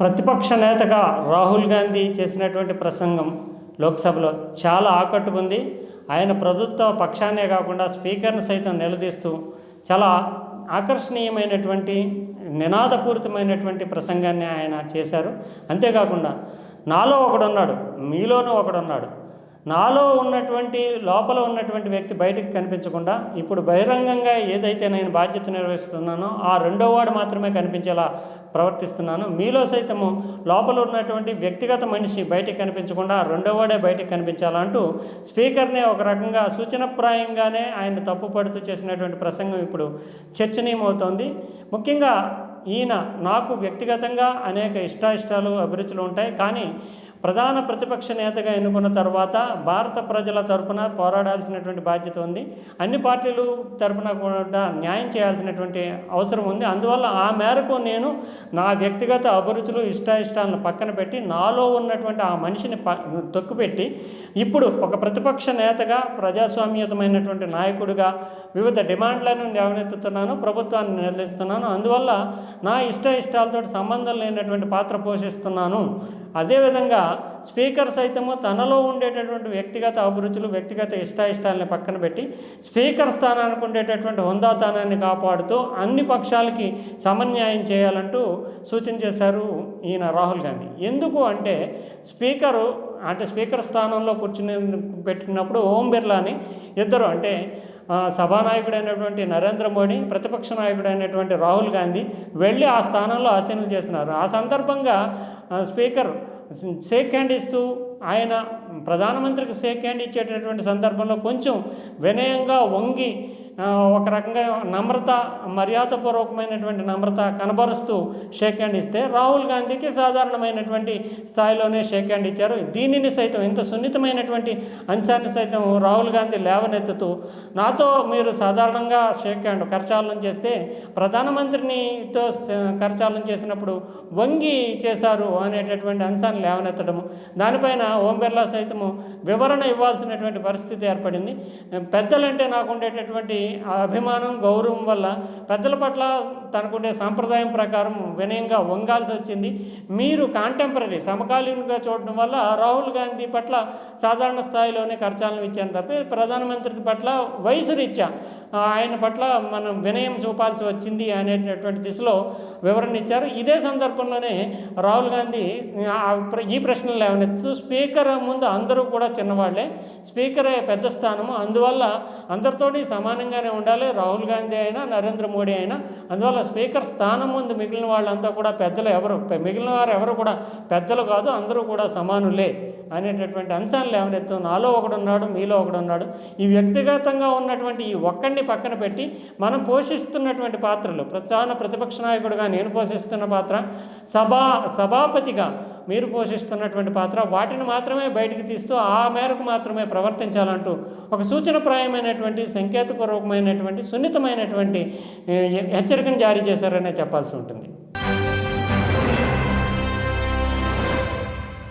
ప్రతిపక్ష నేతగా రాహుల్ గాంధీ చేసినటువంటి ప్రసంగం లోక్సభలో చాలా ఆకట్టుకుంది ఆయన ప్రభుత్వ పక్షాన్నే కాకుండా స్పీకర్ని సైతం నిలదీస్తూ చాలా ఆకర్షణీయమైనటువంటి నినాదపూరితమైనటువంటి ప్రసంగాన్ని ఆయన చేశారు. అంతేకాకుండా నాలో ఒకడున్నాడు మీలోనూ ఒకడున్నాడు. నాలో ఉన్నటువంటి లోపల ఉన్నటువంటి వ్యక్తి బయటకు కనిపించకుండా ఇప్పుడు బహిరంగంగా ఏదైతే నేను బాధ్యత నిర్వహిస్తున్నానో ఆ రెండో వాడు మాత్రమే కనిపించేలా ప్రవర్తిస్తున్నాను. మీలో సైతము లోపల ఉన్నటువంటి వ్యక్తిగత మనిషి బయటకు కనిపించకుండా రెండో వాడే బయటికి కనిపించాలంటూ స్పీకర్నే ఒక రకంగా సూచనప్రాయంగానే ఆయన తప్పుపడుతూ చేసినటువంటి ప్రసంగం ఇప్పుడు చర్చనీయమవుతోంది. ముఖ్యంగా ఈయన నాకు వ్యక్తిగతంగా అనేక ఇష్టాయిష్టాలు అభిరుచులు ఉంటాయి. కానీ ప్రధాన ప్రతిపక్ష నేతగా ఎన్నుకున్న తర్వాత భారత ప్రజల తరపున పోరాడాల్సినటువంటి బాధ్యత ఉంది. అన్ని పార్టీలు తరపున కూడా న్యాయం చేయాల్సినటువంటి అవసరం ఉంది. అందువల్ల ఆ మేరకు నేను నా వ్యక్తిగత అభిరుచులు ఇష్టాయిష్టాలను పక్కన పెట్టి నాలో ఉన్నటువంటి ఆ మనిషిని ప తొక్కుపెట్టి ఇప్పుడు ఒక ప్రతిపక్ష నేతగా ప్రజాస్వామ్యతమైనటువంటి నాయకుడిగా వివిధ డిమాండ్లను లేవనెత్తుతున్నాను ప్రభుత్వాన్ని నిలదీస్తున్నాను అందువల్ల నా ఇష్ట ఇష్టాలతో సంబంధం లేనటువంటి పాత్ర పోషిస్తున్నాను. అదేవిధంగా స్పీకర్ సైతము తనలో ఉండేటటువంటి వ్యక్తిగత అభిరుచులు వ్యక్తిగత ఇష్టాయిష్టాలని పక్కన పెట్టి స్పీకర్ స్థానానికి ఉండేటటువంటి హుందాతనాన్ని కాపాడుతూ అన్ని పక్షాలకి సమన్యాయం చేయాలంటూ సూచన చేశారు ఈయన రాహుల్ గాంధీ. ఎందుకు అంటే స్పీకరు అంటే స్పీకర్ స్థానంలో కూర్చుని పెట్టినప్పుడు ఓం బిర్లాని ఇద్దరు అంటే సభానాయకుడైనటువంటి నరేంద్ర మోడీ ప్రతిపక్ష నాయకుడైనటువంటి రాహుల్ గాంధీ వెళ్ళి ఆ స్థానంలో ఆసీనులు చేసినారు. ఆ సందర్భంగా స్పీకర్ షేక్ హ్యాండ్ ఇస్తూ ఆయన ప్రధానమంత్రికి షేక్ హ్యాండ్ ఇచ్చేటటువంటి సందర్భంలో కొంచెం వినయంగా వంగి ఒక రకంగా నమ్రత మర్యాదపూర్వకమైనటువంటి నమ్రత కనబరుస్తూ షేక్ హ్యాండ్ ఇస్తే రాహుల్ గాంధీకి సాధారణమైనటువంటి స్థాయిలోనే షేక్ హ్యాండ్ ఇచ్చారు. దీనిని సైతం ఇంత సున్నితమైనటువంటి అంశాన్ని సైతం రాహుల్ గాంధీ లేవనెత్తుతూ నాతో మీరు సాధారణంగా షేక్ హ్యాండ్ కరచాలనం చేస్తే ప్రధానమంత్రినితో కరచాలనం చేసినప్పుడు వంగి చేశారు అనేటటువంటి అంశాన్ని లేవనెత్తడము. దానిపైన ఓం బిర్లా సైతము వివరణ ఇవ్వాల్సినటువంటి పరిస్థితి ఏర్పడింది. పెద్దలంటే నాకు ఉండేటటువంటి ఆ అభిమానం గౌరవం వల్ల పెద్దల పట్ల తనకుండే సాంప్రదాయం ప్రకారం వినయంగా వంగాల్సి వచ్చింది. మీరు కాంటెంపరీ సమకాలీనంగా చూడడం వల్ల రాహుల్ గాంధీ పట్ల సాధారణ స్థాయిలోనే ఖర్చాలను ఇచ్చాను తప్ప ప్రధానమంత్రి పట్ల వయసు రీత్యా ఆయన పట్ల మనం వినయం చూపాల్సి వచ్చింది అనేటటువంటి దిశలో వివరణ ఇచ్చారు. ఇదే సందర్భంలోనే రాహుల్ గాంధీ ఈ ప్రశ్నలు లేవనెత్తు స్పీకర్ ముందు అందరూ కూడా చిన్నవాళ్ళే. స్పీకరే పెద్ద స్థానము. అందువల్ల అందరితోటి సమానంగానే ఉండాలి. రాహుల్ గాంధీ అయినా నరేంద్ర మోడీ అయినా. అందువల్ల స్పీకర్ స్థానం ముందు మిగిలిన వాళ్ళంతా కూడా పెద్దలు ఎవరు మిగిలిన వారు ఎవరు కూడా పెద్దలు కాదు అందరూ కూడా సమానులే అనేటటువంటి అంశాలు లేవనెత్తు. నాలో ఒకడున్నాడు మీలో ఒకడున్నాడు ఈ వ్యక్తిగతంగా ఉన్నటువంటి ఈ ఒక్కడిని పక్కన పెట్టి మనం పోషిస్తున్నటువంటి పాత్రలు ప్రధాన ప్రతిపక్ష నాయకుడుగా నేను పోషిస్తున్న పాత్ర సభా సభాపతిగా మీరు పోషిస్తున్నటువంటి పాత్ర వాటిని మాత్రమే బయటికి తీస్తూ ఆ మేరకు మాత్రమే ప్రవర్తించాలంటూ ఒక సూచనప్రాయమైనటువంటి సంకేతపూర్వకమైనటువంటి సున్నితమైనటువంటి హెచ్చరికను జారీ చేశారనే చెప్పాల్సి ఉంటుంది.